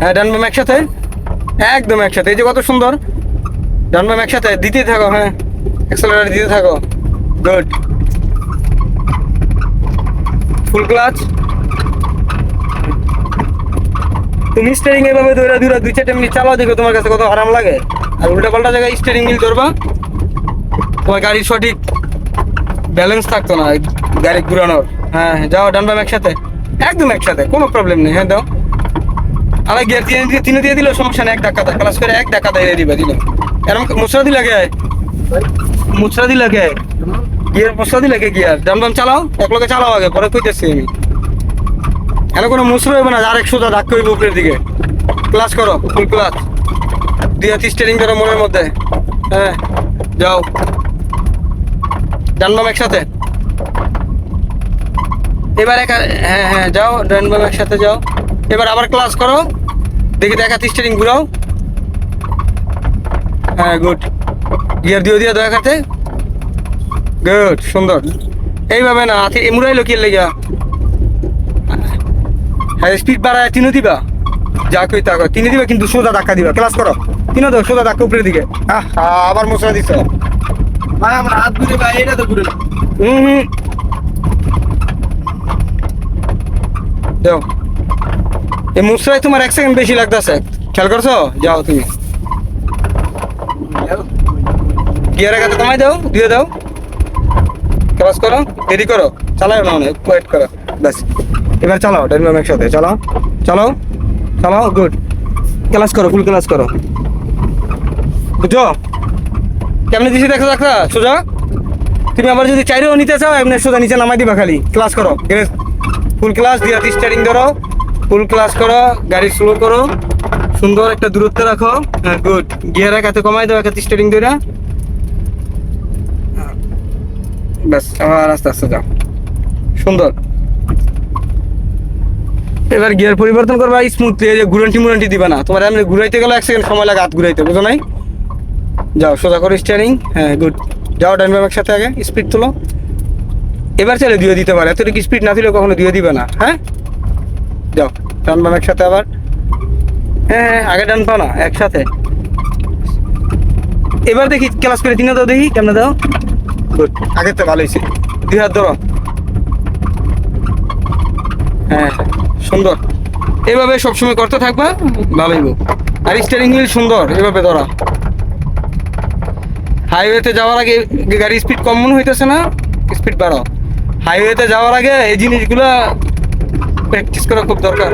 হ্যাঁ ডান একসাথে? একদম একসাথে। এই যে কত সুন্দর। ডান বাম একসাথে। দিতে থাকো হ্যাঁ। অ্যাক্সেলারেটর দিতে থাকো। গুড ফুল ক্লাচ তুমি স্টিয়ারিং এভাবে ধরে ধরে দুই চারটে মিনিট চালাও দেখো তোমার কাছে কত আরাম লাগে। আর উল্টা পাল্টা জায়গায় স্টিয়ারিং হুইল ধরবা, তোমার গাড়ির সঠিক ব্যালেন্স থাকতো না, গাড়ি ঘুরানোর। হ্যাঁ যাও, ডান বাম একসাথে। একদম একসাথে, কোনো প্রবলেম নেই। হ্যাঁ দাও। আর গিয়ার তিনে দিয়ে তিনে দিয়ে দিলেও সমস্যা নেই, এক ধাক্কা ক্লাস করে এক ধাক্কা দিয়ে দিবে, দিলে। এরকম মুচড়া দিলে কে? মুচড়া দিলে কে? গিয়ার মুচড়া দিলে কে গিয়ার বাম চালাও এক লোকে চালাও আগে, পরে কইতেছি আমি। এখানে কোনো মুসরা হবে না, আরেক সোজা ধাক্কা হইব উপরের দিকে। ক্লাস করো ফুল ক্লাস হাতি স্টিয়ারিং করো মনের মধ্যে। হ্যাঁ যাও। ডান বাম একসাথে। এবার একা হ্যাঁ হ্যাঁ যাও ডান বাম একসাথে যাও। এবার আবার ক্লাস করো। দেখি দেখা স্টিয়ারিং ঘুরাও। হ্যাঁ গুড গিয়ার দিও দিয়ে দয়া খাতে গুড সুন্দর। এইভাবে না হাতে এমুরাইলো কি লেগা। হ্যাঁ স্পিড বাড়ায় তিনও দিবা? যা কই তা তিনে দিবা কিন্তু সোজা ধাক্কা দিবা। ক্লাস করো। তিনও দাও সোজা ধাক্কা উপরের দিকে। আহ আবার মশলা দিছ। ভাই আমার হাত ঘুরে ভাই এটা তো ঘুরে। না। হুম হুম। দাও। এই মুসরায় তোমার এক সেকেন্ড বেশি লাগতেছে। খেয়াল করছ? যাও তুমি। গিয়ারের কাছে কমাই দাও দিয়ে দাও। ক্লাস করো, দেরি করো। চালাও না অনেক ওয়েট করো। ব্যাস। এবার চালাও ডাইনাম একসাথে। চালাও চালাও চালাও গুড ক্লাস করো ফুল ক্লাস করো। বুঝছ? কেমনি দিছি দেখো দেখা সোজা? তুমি আবার যদি চাইরেও নিতে চাও, এমনি সোজা নিচে নামাই দিবা খালি। ক্লাস করো ফুল ক্লাস দিয়ে স্টারিং ধরো। ফুল ক্লাস করো, গাড়ি স্লো করো। সুন্দর একটা দূরত্ব রাখো। হ্যাঁ গুড গিয়ার একাতে কমাই দাও একাতে স্টারিং ধরে ব্যাস, আবার আস্তে আস্তে যাও। সুন্দর। এবার গিয়ার পরিবর্তন করবা স্মুথলি যে ঘুরান্টি মুরান্টি দিবা না। তোমার এমনি ঘুরাইতে গেলে এক সেকেন্ড সময় লাগে, হাত ঘুরাইতে, বুঝো নাই? যাও, সোজা করো স্টিয়ারিং হ্যাঁ গুড যাও ডাইন বাম একসাথে আগে স্পিড তুলো। এবার চাইলে দিয়ে দিতে পারে। এতটুকু স্পিড না দিলে কখনো দিয়ে দিবে না হ্যাঁ? যাও বাম একসাথে আবার। হ্যাঁ হ্যাঁ আগে পাও না, একসাথে। এবার দেখি ক্লাস করে তিনে দাও দেখি, কেমনে দাও। আগের তো ভালো হয়েছে দুই হাত ধরো। হ্যাঁ সুন্দর। এভাবে সবসময় করতে থাকবা, ভালোই গো আর স্টিয়ারিং হুইল সুন্দর, এভাবে ধরা। হাইওয়েতে যাওয়ার আগে গাড়ি স্পিড কম মনে হইতেছে না স্পিড বাড়াও। হাইওয়েতে যাওয়ার আগে এই জিনিসগুলো প্র্যাকটিস করা খুব দরকার।